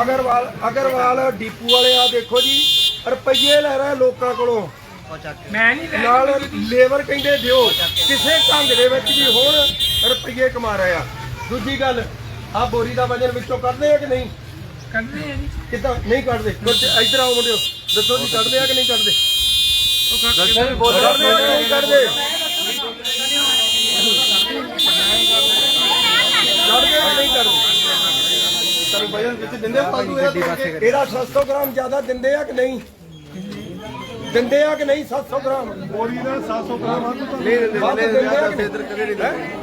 Agarwal Agarwal depot ਵਾਲੇ ਆ ਦੇਖੋ ਜੀ ਰੁਪਈਏ ਲੈ ਰਹੇ ਲੋਕਾਂ ਕੋਲੋਂ। ਮੈਂ ਨਹੀਂ ਲੈ ਨਾਲ ਲੇਬਰ ਕਹਿੰਦੇ ਦਿਓ ਕਿਸੇ ਢੰਗ ਦੇ ਵਿੱਚ ਵੀ ਹੁਣ ਰੁਪਈਏ ਕਮਾ ਰਹੇ ਆ। ਦੂਜੀ ਗੱਲ ਆ ਬੋਰੀ ਦਾ ਵਜਨ ਵਿੱਚੋਂ ਕੱਢਦੇ ਆ ਕਿ ਨਹੀਂ? ਕਰਦੇ ਆ ਜੀ। ਕਿੱਦਾਂ? ਨਹੀਂ ਕੱਢਦੇ। ਕੁਝ ਇੱਧਰ ਆਓ ਮੁੰਡਿਓ ਦੱਸੋ ਜੀ ਕੱਢਦੇ ਆ ਕਿ ਨਹੀਂ ਕੱਢਦੇ? ਬੋਲ ਕੱਢਦੇ ਨਹੀਂ ਕੱਢਦੇ ਕੱਢਦੇ ਆ ਕਿ ਨਹੀਂ ਕੱਢਦੇ ਤੁਹਾਨੂੰ ਵਜਨ ਵਿੱਚ ਦਿੰਦੇ ਫਾਲਤੂ ਇਹਦਾ ਇਹਦਾ 700 ਗ੍ਰਾਮ ਜ਼ਿਆਦਾ ਦਿੰਦੇ ਆ ਕਿ ਨਹੀਂ? ਦਿੰਦੇ ਆ ਕਿ ਨਹੀਂ 700 ਗ੍ਰਾਮ? ਬੋਰੀ ਦਾ 700 ਗ੍ਰਾਮ ਨਹੀਂ ਦਿੰਦੇ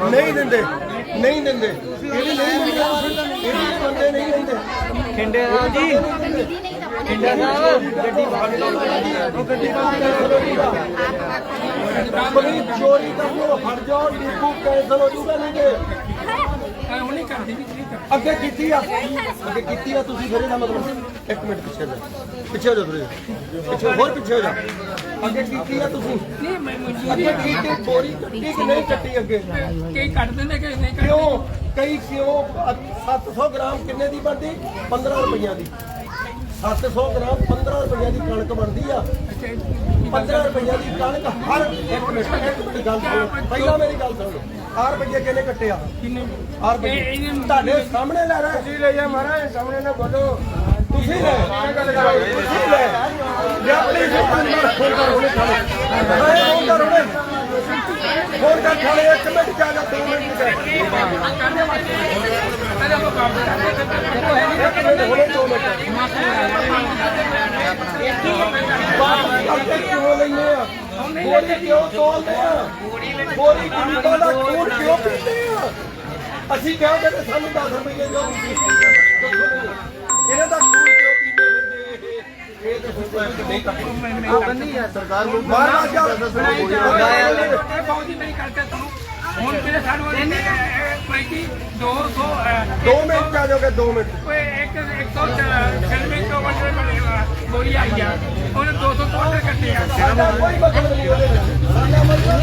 ਨਹੀਂ ਦਿੰਦੇ ਨਹੀਂ ਦਿੰਦੇ। ਇਹ ਵੀ ਨਹੀਂ ਦਿੰਦੇ ਇਹ ਵੀ ਬੰਦੇ ਨਹੀਂ ਦਿੰਦੇ ਖਿੰਡੇ ਦਾ ਜੀ। ਖਿੰਡੇ ਦਾ ਗੱਡੀ ਉਹ ਗੱਡੀ ਦਾ ਆਪਣੀ ਚੋਰੀ ਕਰਨੋਂ ਹਟ ਜਾਓ ਡੀਪੂ ਕੈਂਸਲ ਹੋ ਜੂਗਾ ਨਹੀਂ ਤੇ ਨਹੀਂ ਕਰਦੀ ਵੀ ਨਹੀਂ ਕਰਦੀ। ਅੱਗੇ ਕੀਤੀ ਆ। ਅੱਗੇ ਕੀਤੀ ਆ ਤੁਸੀਂ ਫਿਰ ਇਹਦਾ ਮਤਲਬ ਇੱਕ ਮਿੰਟ ਪਿੱਛੇ ਜਾ ਪਿੱਛੇ ਹੋ ਜਾ ਥੋੜੇ ਪਿੱਛੇ ਹੋਰ ਪਿੱਛੇ ਹੋ ਜਾ ਅੱਗੇ ਕੀਤੀ ਆ ਤੁਸੀਂ। ਨਹੀਂ ਮੈਂ ਮਨਜ਼ੂਰੀ ਅੱਗੇ ਕੀਤੀ ਬੋਰੀ ਕੱਟੀ ਕਿ ਨਹੀਂ ਕੱਟੀ ਅੱਗੇ? ਕਈ ਕੱਢ ਦਿੰਦੇ ਕਿ ਨਹੀਂ ਕੱਢਦੇ ਕਿਉਂ? ਕਈ ਕਿਉਂ? ਅ- 700 ਗ੍ਰਾਮ ਕਿੰਨੇ ਦੀ ਬਣਦੀ? 15 ਰੁਪਈਆ ਦੀ। 700 ਗ੍ਰਾਮ 15 ਰੁਪਈਆ ਦੀ ਕਣਕ ਬਣਦੀ ਆ। 15 ਰੁਪਈਆ ਦੀ ਕਣਕ ਹਰ ਇੱਕ ਮਿੰਟ ਇੱਕ ਮਿੰਟ ਗੱਲ ਸੁਣੋ। ਪਹਿਲਾਂ ਮੇਰੀ ਗੱਲ ਸੁਣੋ। ਹਰ ਰੁਪਈਏ ਕਿਹਨੇ ਕੱਟਿਆ ਕਿੰਨੇ? ਹਰ ਇਹ- ਇਹਨੇ- ਰੁਪਈਏ ਤੁਹਾਡੇ ਸਾਹਮਣੇ ਲੈ ਰਹੇ। ਤੁਸੀਂ ਲੈ ਜਾ ਮਹਾਰਾਜ ਸਾਹਮਣੇ ਨਾ ਬੋਲੋ। ਤੁਸੀਂ ਲੈ। ਤੁਸੀਂ ਲੈ। ਜੇ ਆਪਣੀ ਜ਼ੁਬਾਨ ਨਾਲ ਫੋਨ ਕਰ ਉਹਨੇ ਖਾਣੇ ਫੋਨ ਕਰ ਉਹਨੇ ਫੋਨ ਕਰ ਖਾਣੇ ਇੱਕ ਮਿੰਟ ਜਾ ਜਾ ਦੋ ਮਿੰਟ। ਕਰ ਬਾਤ ਕਿਉਂ ਤੋਲਦੇ ਆ ਬੋਰੀ ਗਰੀਬਾਂ ਦਾ ਖੂਨ ਕਿਉਂ ਪੀਂਦੇ ਆ ਅਸੀਂ ਕਹਾਂਗੇ ਤੇ ਸਾਨੂੰ 10 ਰੁਪਏ ਦਿਓ ਇਹਨਾਂ ਦਾ ਖੂਨ ਕਿਉਂ ਪੀਂਦੇ ਫਿਰਦੇ ਇਹ ਤਾਂ ਸਰਕਾਰ ਨੂੰ ਜੀ ਗੱਲ ਹੁਣ ਮੇਰੇ ਸਾਡੇ ਨੇ ਪੈਂਤੀ 200 ਦੋ ਮਿੰਟ ਆ ਜਾਓਗੇ ਦੋ ਮਿੰਟ? ਕੋਈ ਇੱਕ 196 ਤੋਂ ਵੱਡੇ ਬਣੇ ਬੋਰੀ ਆਈ ਆ। ਉਹਨੇ 200 ਕੁਆਂਟਲ ਕੱਟੇ ਆ। ਸਾਡਾ ਕੋਈ ਮਤਲਬ ਨਹੀਂ ਉਹਦੇ ਵਿੱਚ। ਸਾਡਾ ਮਤਲਬ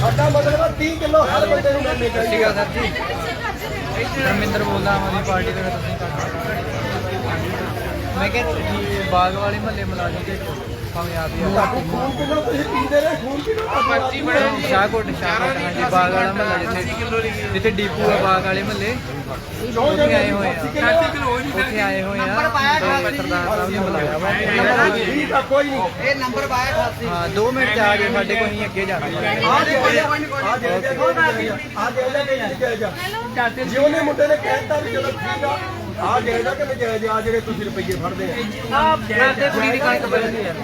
ਸਾਡਾ ਮਤਲਬ 30 ਕਿਲੋ ਹਰ ਬੰਦੇ ਨੂੰ ਮਿਲਣੀ ਚਾਹੀਦੀ ਹੈ ਸਰ ਜੀ। ਧਰਮਿੰਦਰ ਬੋਲਦਾ ਆਮ ਆਦਮੀ ਪਾਰਟੀ ਤੋਂ ਤੁਸੀਂ ਮੈਂ ਕਿਹਾ ਜੀ ਬਾਗ ਵਾਲੇ ਮਹੱਲੇ ਮੁਲਾਜ਼ਮ ਦੇ ਕਾਮਯਾਬ ਆ। ਪਰਚੀ ਸ਼ਾਹਕੋਟ ਸ਼ਾਹਕੋਟ ਹਾਂਜੀ ਬਾਗ ਵਾਲਾ ਮਹੱਲਾ ਜਿੱਥੇ ਜਿੱਥੇ ਡੀਪੂ ਆ ਬਾਗ ਵਾਲੇ ਮਹੱਲੇ। ਉੱਥੇ ਆਏ ਹੋਏ ਆ। 30 ਕਿਲੋ। ਹੋਈ ਨਹੀਂ ਉੱਥੇ ਆਏ ਹੋਏ ਆ। ਦੋ ਸਰਦਾਰ ਸਾਹਿਬ ਨੇ ਬੁਲਾਇਆ ਵਾ ਠੀਕ ਆ। ਕੋਈ ਨਹੀਂ ਹਾਂ 2 ਮਿੰਟ ਚ ਆ ਜਾਓ ਸਾਡੇ ਕੋਲ ਨਹੀਂ ਅੱਗੇ ਜਾਣਾ। ਆ ਦੇ ਆ ਜਾ ਆ ਦੇ ਆ ਜਾ ਜਾ ਜਾਂਦੇ ਜੇ ਉਹਨੇ ਮੁੰਡੇ ਨੇ ਕਹਿਤਾ ਵੀ ਚਲੋ ਠੀਕ ਆ ਆ ਜਾਇਜ਼ ਆ ਕਿ ਨਜਾਇਜ਼ ਆ ਜਿਹੜੇ ਤੁਸੀਂ ਰੁਪਈਏ ਫੜਦੇ ਆ। ਆ ਜਾਂਦੇ ਕੁੜੀ ਦੀ ਕਣਕ ਬਦਲਦੀ ਆ।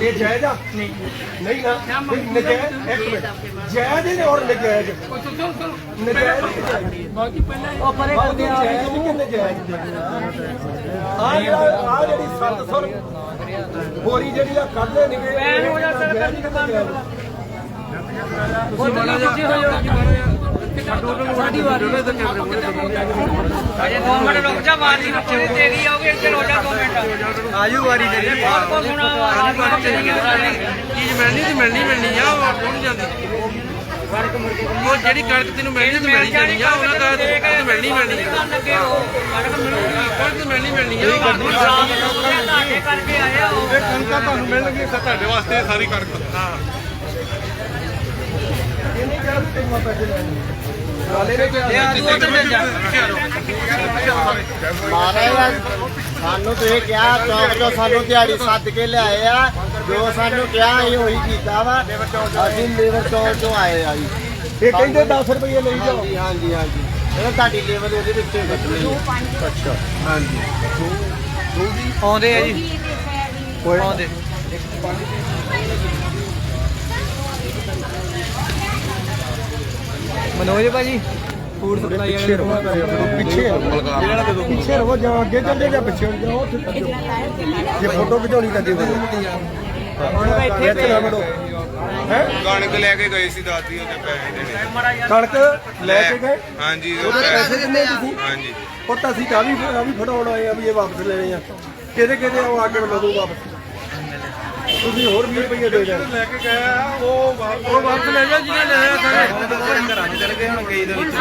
ਇਹ ਜਾਇਜ਼ ਆ? ਨਹੀਂ। ਨਹੀਂ ਨਾ? ਨਹੀਂ, ਨਜਾਇਜ਼? ਇੱਕ ਮਿੰਟ। ਜਾਇਜ਼ ਨੇ ਔਰ ਨਜਾਇਜ਼? ਨਜਾਇਜ਼ ਕਿ ਜਾਇਜ਼ ਬਹੁਤ ਹੀ ਪਹਿਲਾਂ ਉਹ ਪਰੇ ਬਾਕੀ ਜਾਇਜ਼ ਕਿ ਨਜਾਇਜ਼? ਆ ਜਿਹੜਾ ਆ ਜਿਹੜੀ 700 ਬੋਰੀ ਜਿਹੜੀ ਆ ਕੱਢਦੇ ਨਿਗੇ ਪੈਨ ਹੋ ਜਾ ਸਰ ਕਰਨੀ ਦੁਕਾਨ ਤੁਸੀਂ ਹੋ ਜਾਓ ਸਾਡੀ ਵਾਰੀ ਹੈ ਤਾਂ ਕੈਮਰੇ ਮੂਹਰੇ ਅਜੇ 2 ਮਿੰਟ ਰੁਕ ਜਾ ਵਾਰੀ ਰੱਖੋ ਤੇਰੀ ਆਉਗੀ ਇੱਥੇ ਰੋ ਜਾ 2 ਮਿੰਟ ਆਜੂ ਵਾਰੀ ਤੇਰੀ। ਬਹੁਤ ਕੋ ਸੁਣਾ ਆਵਾਜ਼ ਮਾਰ ਚਲੀ ਗਈ ਚੀਜ਼ ਮਿਲਣੀ ਤੇ ਮਿਲਣੀ ਮਿਲਣੀ ਆ ਉਹ ਕੌਣ ਜਾਂਦੀ? ਉਹ ਜਿਹੜੀ ਕਣਕ ਤੈਨੂੰ ਮਿਲਣੀ ਤੇ ਮਿਲਣੀ ਜਾਣੀ ਆ ਉਹਨਾਂ ਦਾ ਤੇ ਮਿਲਣੀ ਮਿਲਣੀ ਆ। ਕਣਕ ਤੇ ਮਿਲਣੀ ਮਿਲਣੀ ਆ ਉਹ ਲਾਗੇ ਕਰਕੇ ਆਏ ਹੋ ਕਣਕਾਂ ਤੁਹਾਨੂੰ ਮਿਲਣਗੀਆਂ ਤੁਹਾਡੇ ਵਾਸਤੇ ਸਾਰੀ ਕਣਕ। ਹਾਂ। ਇਹ ਨਹੀਂ ਕਿਹਾ ਨੇ ਉਧਰ ਮਿਲ ਜਾ ਮਹਾਰਾਜ ਸਾਨੂੰ ਤੁਸੀਂ ਕਿਹਾ ਚੌਕ ਤੋਂ ਸਾਨੂੰ ਦਿਹਾੜੀ ਸੱਦ ਕੇ ਲਿਆਏ ਆ। ਜੋ ਸਾਨੂੰ ਕਿਹਾ ਅਸੀਂ ਉਹੀ ਕੀਤਾ ਵਾ। ਅਸੀਂ ਲੇਬਰ ਚੌਕ ਤੋਂ ਆਏ ਆ ਜੀ। ਇਹ ਕਹਿੰਦੇ 10 ਰੁਪਏ ਲਈ ਜਾਓ। ਹਾਂਜੀ ਹਾਂਜੀ ਹਾਂਜੀ। ਇਹ ਤੁਹਾਡੀ ਲੇਬਰ ਉਹਦੇ ਵਿੱਚ ਹੀ ਕੱਟਣੀ ਹੈ। ਅੱਛਾ। ਹਾਂਜੀ। ਆਉਂਦੇ ਆ ਜੀ। ਆਉਂਦੇ। ਮਨੋਜ ਭਾਜੀ ਫੂਡ ਸਪਲਾਈ ਵਾਲੇ ਨੂੰ ਫੋਨ ਕਰਿਓ ਪਿੱਛੇ ਰਹੋ। ਪਿੱਛੇ ਰਹੋ ਜਾਂ ਅੱਗੇ ਚੱਲੇ ਜਾਂ ਪਿੱਛੇ ਹੋ ਜਾਓ ਉੱਥੇ ਚੱਲ ਜਾਓ। ਜੇ ਫੋਟੋ ਖਿਚਾਉਣੀ ਤਾਂ ਦੇ ਦਿਓ ਇੱਥੇ ਹੈ? ਕਣਕ ਲੈ ਕੇ ਗਏ ਸੀ ਦਾਦੀ ਉਹਦੇ ਪੈਸੇ ਦੇਣੇ। ਕਣਕ ਲੈ ਕੇ ਗਏ? ਹਾਂਜੀ ਉਹਦੇ ਪੈਸੇ ਦਿੰਦੇ ਤੁਸੀਂ? ਹਾਂਜੀ। ਉਹ ਤਾਂ ਅਸੀਂ ਤਾਂ ਵੀ ਆ ਵੀ ਫੜਾਉਣ ਆਏ ਆ ਵੀ ਇਹ ਵਾਪਸ ਲੈਣੇ ਆ। ਕਿਹਦੇ ਕਿਹਦੇ ਉਹ ਆ ਕੇ ਵਾਪਸ। ਤੁਸੀਂ ਹੋਰ 20 ਰੁਪਏ ਦੇ ਦੇਣ ਲੈ ਕੇ ਗਏ ਆ ਉਹ ਉਹ ਵਾਪਸ ਲੈ ਜਾ ਜਿਹਨੇ ਲਿਆ ਸਾਰੇ। ਘਰਾਂ 'ਚ ਚਲ ਗਏ ਹੁਣ ਕਈ ਦੇ ਵਿੱਚ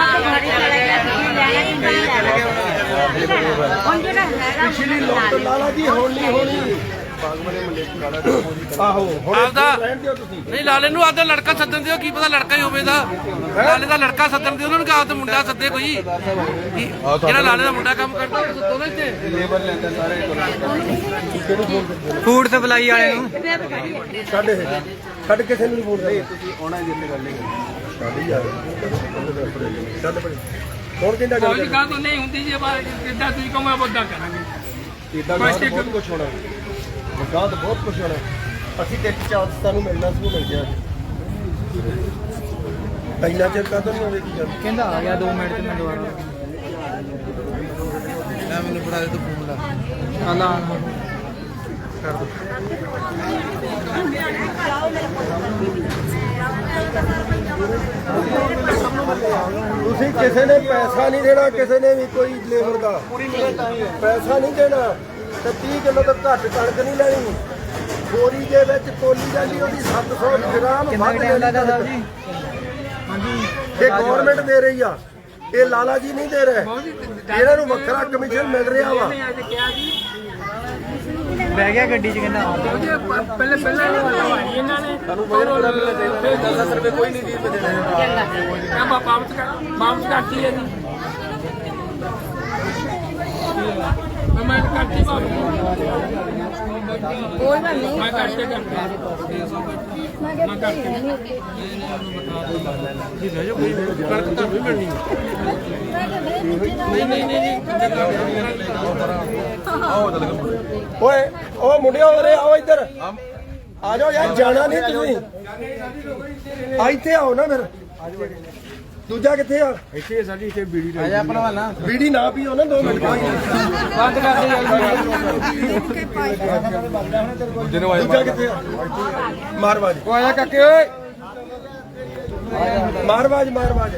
ਪਿਛਲੀ ਲੋਕ ਲਾਲਾ ਜੀ ਹੁਣ ਨਹੀਂ ਹੋਣੀ ਆਹੋ ਹੁਣ ਆਪਦਾ ਰਹਿਣ ਦਿਓ ਤੁਸੀਂ। ਨਹੀਂ ਲਾਲੇ ਨੂੰ ਆਦਾ ਲੜਕਾ ਸੱਦਣ ਦਿਓ ਕੀ ਪਤਾ ਲੜਕਾ ਹੀ ਹੋਵੇ ਦਾ ਲਾਲੇ ਦਾ ਲੜਕਾ ਸੱਦਣ ਦਿਓ ਉਹਨਾਂ ਨੂੰ ਕਹਾ ਤੇ ਮੁੰਡਾ ਸੱਦੇ ਕੋਈ। ਕੀ- ਜਿਹੜਾ ਲਾਲੇ ਦਾ ਮੁੰਡਾ ਕੰਮ ਕਰਦਾ ਉਹ ਸੱਦੋ ਨਾ ਇੱਥੇ। ਲੇਬਰ ਲੈਂਦੇ ਸਾਰੇ ਫੂਡ ਸਪਲਾਈ ਵਾਲੇ ਨੂੰ। ਇਹ ਛੱਡ ਕਿਸੇ ਨੂੰ ਨਹੀਂ ਫੋਨ ਕਰਨਾ ਤੁਸੀਂ ਆਉਣਾ ਜਿੱਥੇ ਗੱਲ ਨਹੀਂ ਛੱਡ ਯਾਰ ਛੱਡ ਪਰੇ ਕੌਣ ਕਹਿੰਦਾ ਗੱਲ ਫੌਜੀ ਗਾਂ ਤੋਂ ਨਹੀਂ ਹੁੰਦੀ ਜੇ ਬਾਹਰ ਕਿੱਦਾਂ ਤੁਸੀਂ ਕਹੋ ਮੈਂ ਬੁੱਧਾ ਕਰਾਂਗੇ। ਇਦਾਂ ਕੁਝ ਹੋਣਾ। ਗਾਂ ਤਾਂ ਬਹੁਤ ਕੁਝ ਹੋਣਾ। ਅਸੀਂ ਤੇ ਚਾਂਸ ਸਾਨੂੰ ਮਿਲਣਾ ਸੀ ਉਹ ਮਿਲ ਗਿਆ। ਇੰਨਾ ਚਿਰ ਕਦੋਂ ਨਹੀਂ ਹੋਵੇ ਕੀ ਗੱਲ ਕਹਿੰਦਾ ਆ ਗਿਆ 2 ਮਿੰਟ ਤੇ ਮੈਂ ਦੁਬਾਰਾ। ਲੈ ਮੈਨੂੰ ਫੜਾ ਦੇ ਤੂੰ ਫੋਨ ਲਾ। ਆ ਲਾ। ਤੁਸੀਂ ਕਿਸੇ ਨੇ ਪੈਸਾ ਨਹੀਂ ਦੇਣਾ ਕਿਸੇ ਨੇ ਵੀ ਕੋਈ ਲੇਬਰ ਦਾ। ਪੈਸਾ ਨਹੀਂ ਦੇਣਾ। ਤੇ 30 ਕਿਲੋ ਤੋਂ ਘੱਟ ਕਣਕ ਨਹੀਂ ਲੈਣੀ। ਬੋਰੀ ਦੇ ਵਿੱਚ ਕੋਲੀ ਜਾਂਦੀ ਉਹਦੀ 700 ਗ੍ਰਾਮ ਵੱਧ ਲੈਣੀ ਸਾਹਿਬ ਜੀ ਇਹ ਗਵਰਨਮੈਂਟ ਦੇ ਰਹੀ ਆ। ਇਹ ਲਾਲਾ ਜੀ ਨਹੀਂ ਦੇ ਰਹੇ। ਇਹਨਾਂ ਨੂੰ ਵੱਖਰਾ ਕਮਿਸ਼ਨ ਮਿਲ ਰਿਹਾ ਵਾ। ਬਹਿ ਗਿਆ ਗੱਡੀ 'ਚ ਕਹਿੰਦਾ ਪਹਿਲੇ ਪਹਿਲਾਂ ਇਹਨਾਂ ਨੇ। ਸਾਨੂੰ ਬਹੁਤ ਬੜਾ ਬਿੱਲ ਦੇ ਦਿੱਤੇ 10 ਰੁਪਏ ਕੋਈ ਨਹੀਂ 20 ਰੁਪਏ ਦੇਣੇ। ਆ ਵਾਪਸ ਕਰ ਵਾਪਸ ਕਰਤੀ ਹੈ ਜੀ। ਮੈਂ ਕਰਤੀ ਵਾਪਸ ਕੋਈ ਗੱਲ ਨਹੀਂ। ਮੈਂ ਕਰਕੇ ਕਰਤੀ ਮੈਂ ਕਿਹਾ ਹੈ ਨਹੀਂ ਜੀ ਲੈ ਜਾ ਕੋਈ ਕਣਕ ਤਾਂ ਵੀ ਮਿਲਣੀ ਨਹੀਂ ਨਹੀਂ ਨਹੀਂ ਓਏ ਓ ਮੁੰਡਿਓ ਉਰੇ ਆਓ ਇੱਧਰ। ਆ ਜਾਓ ਯਾਰ ਜਾਣਾ ਨਹੀਂ ਤੁਸੀਂ। ਆ ਇੱਥੇ ਆਓ ਨਾ ਫਿਰ। ਦੂਜਾ ਕਿੱਥੇ ਆ? ਇੱਥੇ ਸਰ ਜੀ ਇੱਥੇ ਬੀੜੀ ਆ ਜਾ ਆਪਣਾ ਵਾਲਾ ਬੀੜੀ ਨਾ ਪੀਓ ਨਾ 2 ਮਿੰਟ ਬੰਦ ਕਰ ਦੇ ਦੂਜਾ ਕਿੱਥੇ ਆ? ਮਾਰਵਾਜ। ਉਹ ਆਇਆ ਕਾਕੇ ਓਏ। ਮਾਰਵਾਜ ਮਾਰਵਾਜ।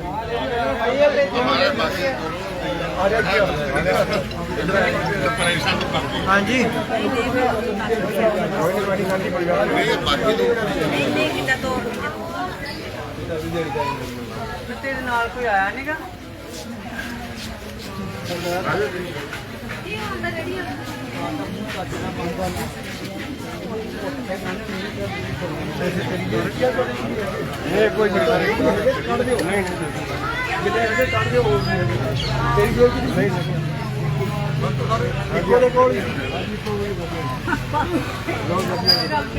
ਆ ਜਾ ਇੱਥੇ ਆ। ਹਾਂਜੀ। ਤੇਰੇ ਨਾਲ ਕੋਈ ਆਇਆ ਨਹੀਂਗਾ ਇਹ ਕੋਈ ਨਹੀਂ ਕੱਢ ਦਿਓ ਨਹੀਂ ਕਿਤੇ ਇਹਦੇ ਕੱਢ ਦਿਓ। ਤੇਰੀ ਸਹੀ ਇੱਕੋ ਦੇ ਕੋਲ ਹੀ।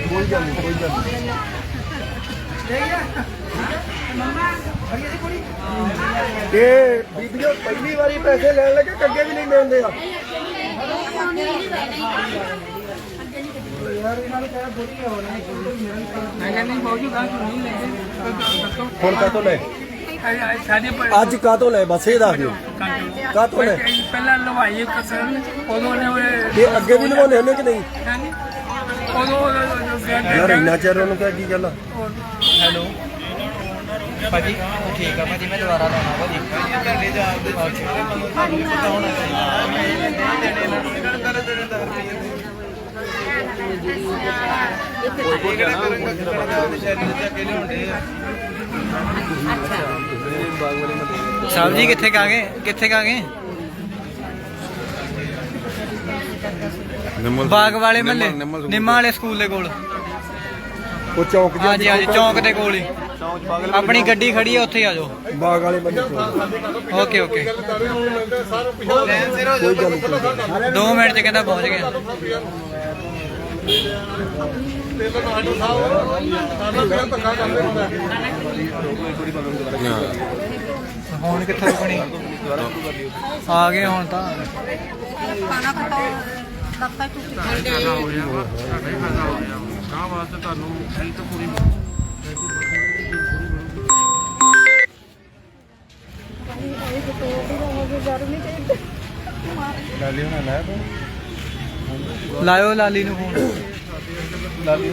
ਕੋਈ ਗੱਲ ਨਹੀਂ ਕੋਈ ਗੱਲ ਨਹੀਂ ਇਹ ਬੀਬੀਓ ਪਹਿਲੀ ਵਾਰੀ ਪੈਸੇ ਲੈਣ ਲੱਗੇ ਕਿ ਅੱਗੇ ਵੀ ਨਹੀਂ ਮਿਲਦੇ ਆ। ਮੈਂ ਕਹਿੰਦਾ ਨਹੀਂ ਫੌਜੀ ਗਾਂ ਤੋਂ ਨਹੀਂ ਲੈਂਦੇ ਦੱਸੋ ਹੁਣ ਕਾਤੋਂ ਲੈ? ਸਾਡੇ ਅੱਜ ਕਾਤੋਂ ਲੈ? ਬਸ ਇਹ ਦੱਸ ਦਿਓ। ਕਾਤੋਂ ਲੈ? ਪਹਿਲਾਂ ਲਵਾਈ ਕਸਰ ਉਦੋਂ ਨੇ ਇਹ ਅੱਗੇ ਵੀ ਲਵਾਉਣੇ ਹੁੰਦੇ ਕਿ ਨਹੀਂ? ਉਦੋਂ ਯਾਰ ਇੰਨਾ ਚਿਰ ਉਹਨੂੰ ਕਿਹਾ ਕੀ ਗੱਲ ਹੈਲੋ। ਭਾਜੀ ਠੀਕ ਆ ਭਾਜੀ ਮੈਂ ਦੁਬਾਰਾ ਲਾਉਣਾ ਭਾਜੀ। ਤੁਹਾਡੇ ਜਾਬ ਦੇ ਤੁਹਾਨੂੰ ਪਤਾ ਹੋਣਾ ਸਾਹਿਬ ਜੀ ਕਿੱਥੇ ਕਾ ਗਏ? ਕਿੱਥੇ ਕਾ ਗਏ? ਬਾਗ ਵਾਲੇ ਮਹੱਲੇ ਨਿੰਮਾ ਵਾਲੇ ਸਕੂਲ ਦੇ ਕੋਲ। ਉਹ ਚੌਕ ਜਿਹਾ ਹਾਂਜੀ ਹਾਂਜੀ ਚੌਂਕ ਦੇ ਕੋਲ ਹੀ। ਆਪਣੀ ਗੱਡੀ ਖੜੀ ਹੈ ਉੱਥੇ ਆ ਜਾਓ। ਬਾਗ ਵਾਲੇ ਬੰਦੇ ਓਕੇ ਓਕੇ। ਕੋਈ ਗੱਲ ਨਹੀਂ 2 ਮਿੰਟ ਚ ਕਹਿੰਦਾ ਪਹੁੰਚ ਗਿਆ। ਹੁਣ ਕਿੱਥੇ ਰੁਕਣੀ? ਆ ਗਏ ਹੁਣ ਤਾਂ। ਖਾਣਾ ਖਟਾਓ ਲੱਤਾਂ ਟੁੱਟ ਫਾਇਦਾ ਹੋ ਗਿਆ। ਹੀ ਗਾਂ ਵਾਸਤੇ ਤੁਹਾਨੂੰ ਸਹੀ ਤੋਂ ਪੂਰੀ ਲਾਲੀ ਹੋਣਾ ਲਾਇਆ ਤੂੰ? ਲਾਇਓ ਲਾਲੀ ਨੂੰ ਫੋਨ। ਲਾਲੀ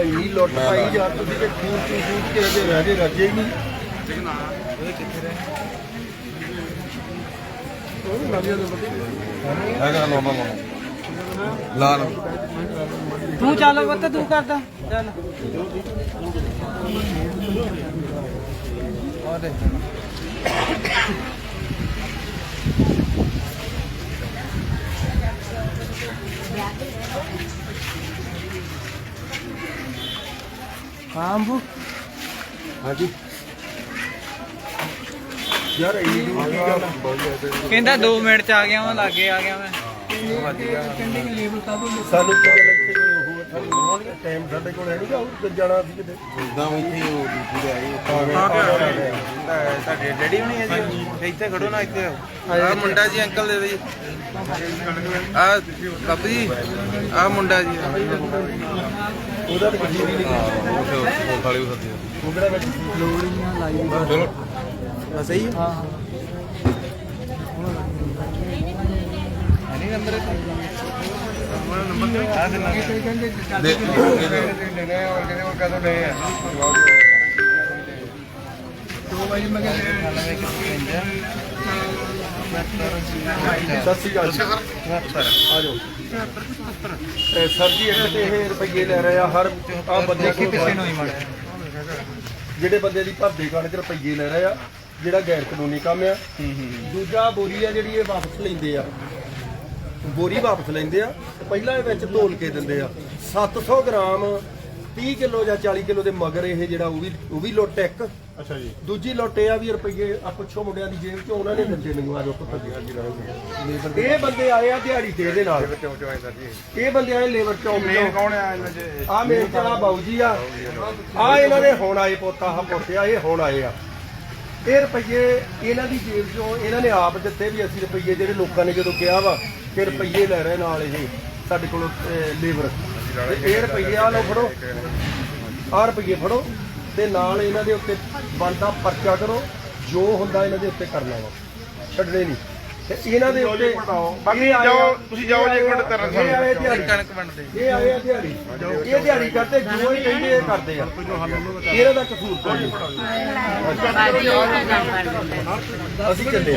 ਇੰਨੀ ਲੁੱਟ ਪਾਈ ਯਾਰ ਤੁਸੀਂ ਕਿ ਖੂਨ ਚੂੰ ਚੂੰ ਕੇ ਜੇ ਰਹਿ ਜੇ ਰੱਜੇ ਹੀ ਨਹੀਂ। ਹੈਗਾ ਲੋਮਾ ਮੋ ਲਾਲ ਤੂੰ ਚੱਲ ਬੱਤ ਤੂੰ ਕਰਦਾ। ਚੱਲ। ਹਾਂਜੀ। ਯਾਰ ਇਹ ਕੀ ਗੱਲ? ਕਹਿੰਦਾ 2 ਮਿੰਟ ਚ ਆ ਗਿਆ ਮੈਂ ਲਾਗੇ ਆ ਗਿਆ ਮੈਂ। ਸਾਨੂੰ ਟਾਈਮ ਸਾਡੇ ਕੋਲ ਹੈ ਨਹੀਂ ਉਹ ਜਾਣਾ ਸੀ ਕਿਤੇ ਉਦਾਂ ਇੱਥੇ ਉਹ ਦੂਜੀ ਦੇ ਆਈ ਤੁਹਾਡੇ ਡੈਡੀ ਹੁਣੀ ਹੈ ਜੀ? ਇੱਥੇ ਖੜੋ ਨਾ ਇੱਥੇ ਆ ਮੁੰਡਾ ਜੀ ਅੰਕਲ ਦੇ ਜੀ ਆ ਬਾਬੂ ਜੀ ਆ ਮੁੰਡਾ ਜੀ। ਉਹਦਾ ਤਾਂ ਹੀ। ਨਹੀਂ ਉਹ ਖਾਲੀ ਹੋ ਸਕਦੀ ਉਹ ਕਿਹੜਾ ਵਿੱਚ ਚਲੋ ਆ ਸਹੀ ਹੈ ਨਹੀਂ ਨੰਬਰ ਹੈ ਨੰਬਰ ਆ ਦੇ ਦੇ ਸਤਿ ਸ਼੍ਰੀ ਅਕਾਲ ਜੀ। ਆ ਜਾਓ ਇਹ ਸਰ ਜੀ ਇੱਕ ਤੇ ਇਹ ਰੁਪਈਏ ਲੈ ਰਹੇ ਆ ਹਰ ਆ ਬੰਦੇ ਕੋਲ ਜਿਹੜੇ ਬੰਦੇ ਦੀ ਭਰਦੇ ਕਣਕ ਰੁਪਈਏ ਲੈ ਰਹੇ ਆ ਜਿਹੜਾ ਗੈਰ ਕਾਨੂੰਨੀ ਕੰਮ ਆ ਦੂਜਾ ਬੋਰੀ ਆ ਜਿਹੜੀ ਇਹ ਵਾਪਸ ਲੈਂਦੇ ਆ ਬੋਰੀ ਵਾਪਸ ਲੈਂਦੇ ਆ ਪਹਿਲਾਂ ਇਹ ਵਿੱਚ ਧੋਲ ਕੇ ਦਿੰਦੇ ਆ। 700 ਗ੍ਰਾਮ 30 ਕਿਲੋ ਜਾਂ 40 ਕਿਲੋ ਦੇ ਮਗਰ ਇਹ ਜਿਹੜਾ ਉਹ ਵੀ ਉਹ ਵੀ ਲੁੱਟ ਇੱਕ। ਅੱਛਾ ਜੀ। ਦੂਜੀ ਲੁੱਟ ਇਹ ਆ ਵੀ ਰੁਪਈਏ ਆ ਪੁੱਛੋ ਮੁੰਡਿਆਂ ਦੀ ਜੇਬ ਚੋਂ ਉਹਨਾਂ ਨੇ ਦਿੱਤੇ ਮੈਨੂੰ ਆ ਜੋ ਪੱਤੇ ਇਹ ਬੰਦੇ ਆਏ ਆ ਦਿਹਾੜੀ ਤੇ ਇਹਦੇ ਨਾਲ। ਇਹ ਬੰਦੇ ਆਏ ਲੇਬਰ ਚੌਂਕ ਮੇਨ ਕੌਣ ਆ ਇਹਨਾਂ ਦੇ? ਆ ਮੇਨ ਚਲਾ ਬਾਊ ਜੀ ਆ। ਆ ਇਹਨਾਂ ਦੇ ਹੁਣ ਆਏ ਪੋਤਾ ਆ ਪੋਤਿਆ ਇਹ ਹੁਣ ਆਏ ਆ। ਇਹ ਰੁਪਈਏ ਇਹਨਾਂ ਦੀ ਜੇਬ ਚੋਂ ਇਹਨਾਂ ਨੇ ਆਪ ਦਿੱਤੇ ਵੀ ਅਸੀਂ ਰੁਪਈਏ ਜਿਹੜੇ ਲੋਕਾਂ ਨੇ ਜਦੋਂ ਕਿਹਾ ਵਾ ਕਿ ਰੁਪਈਏ ਲੈ ਰਹੇ ਨਾਲ ਇਹ ਸਾਡੇ ਕੋਲ ਲੇਬਰ। ਇਹ ਰੁਪਈਏ ਆ ਲਓ ਫੜੋ। ਆ ਰੁਪਈਏ ਫੜੋ ਤੇ ਨਾਲ ਇਹਨਾਂ ਦੇ ਉੱਤੇ ਬਣਦਾ ਪਰਚਾ ਕਰੋ। ਜੋ ਹੁੰਦਾ ਇਹਨਾਂ ਦੇ ਉੱਤੇ ਕਰਨਾ ਵਾ। ਛੱਡਣੇ ਨਹੀਂ। ਤੇ ਇਹਨਾਂ ਦੇ ਉੱਤੇ ਬਾਕੀ ਜਾਓ ਤੁਸੀਂ ਜਾਓ ਜੀ ਇੱਕ ਮਿੰਟ ਕਰਨ ਇਹ ਆਏ ਦਿਹਾੜੀ। ਕਣਕ ਵੰਡਦੇ। ਇਹ ਆਏ ਆ ਦਿਹਾੜੀ। ਇਹ ਦਿਹਾੜੀ ਕਰਦੇ ਜੋ ਇਹ ਕਹਿੰਦੇ ਇਹ ਕਰਦੇ ਆ। ਇਹਨਾਂ ਦਾ ਕਸੂਰ ਕੋਈ ਨਹੀਂ। ਅਸੀਂ ਚੱਲੇ।